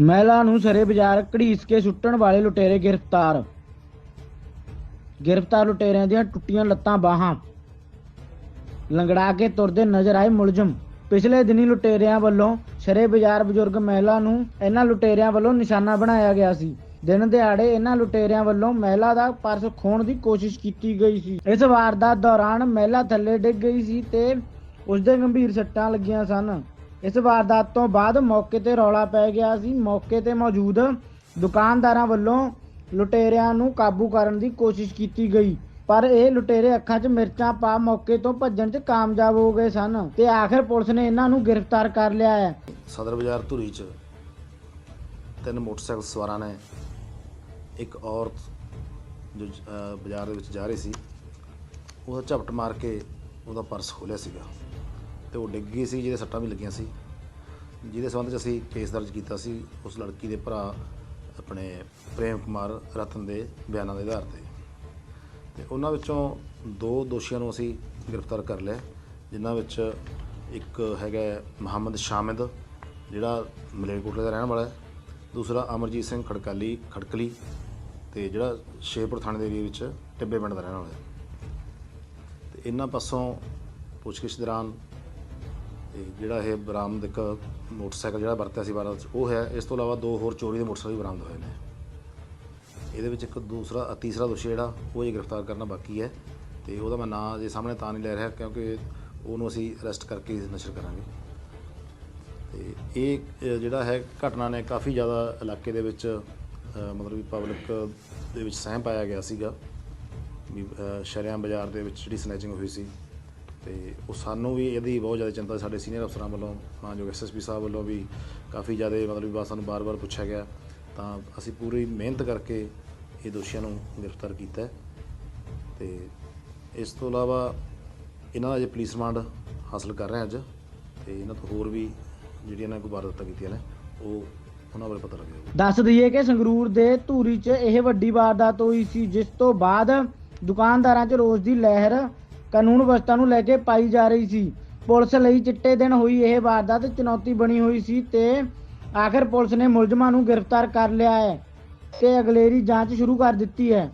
ਮਹਿਲਾ ਨੂੰ ਸਰੇ ਬਾਜ਼ਾਰ ਘੜੀਸ ਕੇ ਸੁੱਟਣ ਵਾਲੇ ਲੁਟੇਰੇ ਗ੍ਰਿਫਤਾਰ। ਗ੍ਰਿਫਤਾਰ ਲੁਟੇਰਿਆਂ ਦੀਆਂ ਟੁੱਟੀਆਂ ਲੱਤਾਂ ਬਾਹਾਂ। ਲੰਗੜਾ ਕੇ ਤੁਰਦੇ ਨਜ਼ਰ ਆਏ ਮੁਲਜ਼ਮ। ਪਿਛਲੇ ਦਿਨੀ ਲੁਟੇਰਿਆਂ ਵੱਲੋਂ ਸਰੇ ਬਾਜ਼ਾਰ ਬਜ਼ੁਰਗ ਮਹਿਲਾ ਨੂੰ ਇਹਨਾਂ ਲੁਟੇਰਿਆਂ ਵੱਲੋਂ ਨਿਸ਼ਾਨਾ ਬਣਾਇਆ ਗਿਆ ਸੀ। ਦਿਨ ਦਿਹਾੜੇ ਇਹਨਾਂ ਲੁਟੇਰਿਆਂ ਵੱਲੋਂ ਮਹਿਲਾ ਦਾ ਪਰਸ ਖੋਣ ਦੀ ਕੋਸ਼ਿਸ਼ ਕੀਤੀ ਗਈ ਸੀ। ਇਸ ਵਾਰਦਾਤ ਦੌਰਾਨ ਮਹਿਲਾ ਥੱਲੇ ਡਿੱਗ ਗਈ ਸੀ ਤੇ ਉਸ ਦੇ ਗੰਭੀਰ ਸੱਟਾਂ ਲੱਗੀਆਂ ਸਨ। ਇਸ ਵਾਰਦਾਤ ਤੋਂ ਬਾਅਦ ਮੌਕੇ ਤੇ ਰੌਲਾ ਪੈ ਗਿਆ ਸੀ। ਮੌਕੇ ਤੇ ਮੌਜੂਦ ਦੁਕਾਨਦਾਰਾਂ ਵੱਲੋਂ ਲੁਟੇਰਿਆਂ ਨੂੰ ਕਾਬੂ ਕਰਨ ਦੀ ਕੋਸ਼ਿਸ਼ ਕੀਤੀ ਗਈ। ਪਰ ਇਹ ਲੁਟੇਰੇ ਅੱਖਾਂ 'ਚ ਮਿਰਚਾਂ ਪਾ ਮੌਕੇ ਤੋਂ ਭੱਜਣ 'ਚ ਕਾਮਯਾਬ ਹੋ ਗਏ ਸਨ ਤੇ ਆਖਿਰ ਪੁਲਿਸ ਨੇ ਇਹਨਾਂ ਨੂੰ ਗ੍ਰਿਫਤਾਰ ਕਰ ਲਿਆ ਹੈ। ਸਦਰ ਬਾਜ਼ਾਰ ਧੂਰੀ ਚ ਤਿੰਨ ਮੋਟਰਸਾਈਕਲ ਸਵਾਰਾਂ ਨੇ ਇੱਕ ਔਰਤ ਜੋ ਅਹ, ਬਾਜ਼ਾਰ ਦੇ ਵਿੱਚ ਜਾ ਰਹੀ ਸੀ ਉਹਦਾ ਝਪਟ ਮਾਰ ਕੇ ਉਹਦਾ ਪਰਸ ਖੋਲਿਆ ਸੀਗਾ। ਤੇ ਉਹ ਡਿੱਗ ਗਈ ਸੀ, ਜਿਹਦੇ ਸੱਟਾਂ ਵੀ ਲੱਗੀਆਂ ਸੀ। ਜਿਹਦੇ ਸੰਬੰਧ ਚ ਅਸੀਂ ਕੇਸ ਦਰਜ ਕੀਤਾ ਸੀ, ਉਸ ਲੜਕੀ ਦੇ ਭਰਾ ਆਪਣੇ ਪ੍ਰੇਮ ਕੁਮਾਰ ਰਤਨ ਦੇ ਬਿਆਨਾਂ ਦੇ ਆਧਾਰ ਤੇ। ਤੇ ਉਹਨਾਂ ਵਿੱਚੋਂ ਦੋ ਦੋਸ਼ੀਆਂ ਨੂੰ ਅਸੀਂ ਗ੍ਰਿਫਤਾਰ ਕਰ ਲਿਆ, ਜਿਨ੍ਹਾਂ ਵਿੱਚ ਇੱਕ ਹੈਗਾ ਮੁਹੰਮਦ ਸ਼ਾਮਿਦ, ਜਿਹੜਾ ਮਲੇਰਕੋਟਲੇ ਦਾ ਰਹਿਣ ਵਾਲਾ ਹੈ। ਦੂਸਰਾ ਅਮਰਜੀਤ ਸਿੰਘ ਖੜਕਾਲੀ, ਖੜਕਲੀ ਤੇ ਜਿਹੜਾ ਸ਼ੇਰਪੁਰ ਥਾਣੇ ਦੇ ਏਰੀਏ ਵਿੱਚ ਟਿੱਬੇ ਪਿੰਡ ਦਾ ਰਹਿਣ ਵਾਲਾ ਹੈ। ਤੇ ਇਹਨਾਂ ਪਾਸੋਂ ਪੁੱਛਗਿੱਛ ਦੌਰਾਨ ਤੇ ਜਿਹੜਾ ਇਹ ਬਰਾਮਦ ਇੱਕ ਮੋਟਰਸਾਈਕਲ ਜਿਹੜਾ ਵਰਤਿਆ ਸੀ ਵਾਰਦਾਤ 'ਚ, ਉਹ ਹੈ, ਇਸ ਤੋਂ ਇਲਾਵਾ ਦੋ ਹੋਰ ਚੋਰੀ ਦੇ ਮੋਟਰਸਾਈਕਲ ਵੀ ਬਰਾਮਦ ਹੋਏ ਨੇ। ਇਹਦੇ ਵਿੱਚ ਇੱਕ ਦੂਸਰਾ ਤੀਸਰਾ ਦੋਸ਼ੀ ਜਿਹੜਾ, ਉਹ ਇਹ ਗ੍ਰਿਫਤਾਰ ਕਰਨਾ ਬਾਕੀ ਹੈ ਤੇ ਉਹਦਾ ਮੈਂ ਨਾਂ ਜੇ ਸਾਹਮਣੇ ਤਾਂ ਨਹੀਂ ਲੈ ਰਿਹਾ ਕਿਉਂਕਿ ਉਹਨੂੰ ਅਸੀਂ ਅਰੈਸਟ ਕਰਕੇ ਨਸ਼ਰ ਕਰਾਂਗੇ। ਤੇ ਇਹ ਜਿਹੜਾ ਹੈ, ਘਟਨਾ ਨੇ ਕਾਫੀ ਜ਼ਿਆਦਾ ਇਲਾਕੇ ਦੇ ਵਿੱਚ ਮਤਲਬ ਵੀ ਪਬਲਿਕ ਦੇ ਵਿੱਚ ਸਹਿਮ ਪਾਇਆ ਗਿਆ ਸੀਗਾ ਵੀ ਸ਼ਰਿਆਂ ਬਾਜ਼ਾਰ ਦੇ ਵਿੱਚ ਜਿਹੜੀ ਸਨੈਚਿੰਗ ਹੋਈ ਸੀ। ਤੇ ਉਹ ਸਾਨੂੰ ਵੀ ਇਹਦੀ ਬਹੁਤ ਜ਼ਿਆਦਾ ਚਿੰਤਾ ਸੀ, ਸਾਡੇ ਸੀਨੀਅਰ ਅਫਸਰਾਂ ਵੱਲੋਂ ਮਾਨਯੋਗ ਐਸਐਸਪੀ ਸਾਹਿਬ ਵੱਲੋਂ ਵੀ ਕਾਫੀ ਜ਼ਿਆਦਾ ਮਤਲਬ ਵੀ ਸਾਨੂੰ ਬਾਰ-ਬਾਰ ਪੁੱਛਿਆ ਗਿਆ। ਤਾਂ ਅਸੀਂ ਪੂਰੀ ਮਿਹਨਤ ਕਰਕੇ ਇਹ ਦੋਸ਼ੀਆਂ ਨੂੰ ਗ੍ਰਿਫਤਾਰ ਕੀਤਾ ਹੈ। ਤੇ ਇਸ ਤੋਂ ਇਲਾਵਾ ਇਹਨਾਂ ਦਾ ਅਜੇ ਪੁਲਿਸ ਰਿਮਾਂਡ ਹਾਸਲ ਕਰ ਰਹੇ ਅੱਜ ਤੇ ਇਹਨਾਂ ਤੋਂ ਹੋਰ ਵੀ ਜਿਹੜੀਆਂ ਇਹਨਾਂ ਕੋਈ ਵਾਰਦਾਤਾਂ ਕੀਤੀਆਂ ਨੇ ਉਹ ਉਹਨਾਂ ਬਾਰੇ ਪਤਾ ਲੱਗੇਗਾ। ਦੱਸ ਦਈਏ ਕਿ ਸੰਗਰੂਰ ਦੇ ਧੂਰੀ 'ਚ ਇਹ ਵੱਡੀ ਵਾਰਦਾਤ ਹੋਈ ਸੀ ਜਿਸ ਤੋਂ ਬਾਅਦ ਦੁਕਾਨਦਾਰਾਂ 'ਚ ਰੋਸ ਦੀ ਲਹਿਰ ਕਾਨੂੰਨ ਵਿਵਸਥਾ ਨੂੰ ਲੈ ਕੇ ਪਾਈ ਜਾ ਰਹੀ ਸੀ। ਪੁਲਿਸ ਲਈ ਚਿੱਟੇ ਦਿਨ ਹੋਈ ਇਹ ਵਾਰਦਾਤ, ਚੁਣੌਤੀ ਬਣੀ ਹੋਈ ਸੀ ਤੇ ਆਖਿਰ ਪੁਲਿਸ ਨੇ ਮੁਲਜ਼ਮਾਂ ਨੂੰ ਗ੍ਰਿਫਤਾਰ ਕਰ ਲਿਆ ਹੈ ਤੇ ਅਗਲੇਰੀ ਜਾਂਚ ਸ਼ੁਰੂ ਕਰ ਦਿੱਤੀ ਹੈ।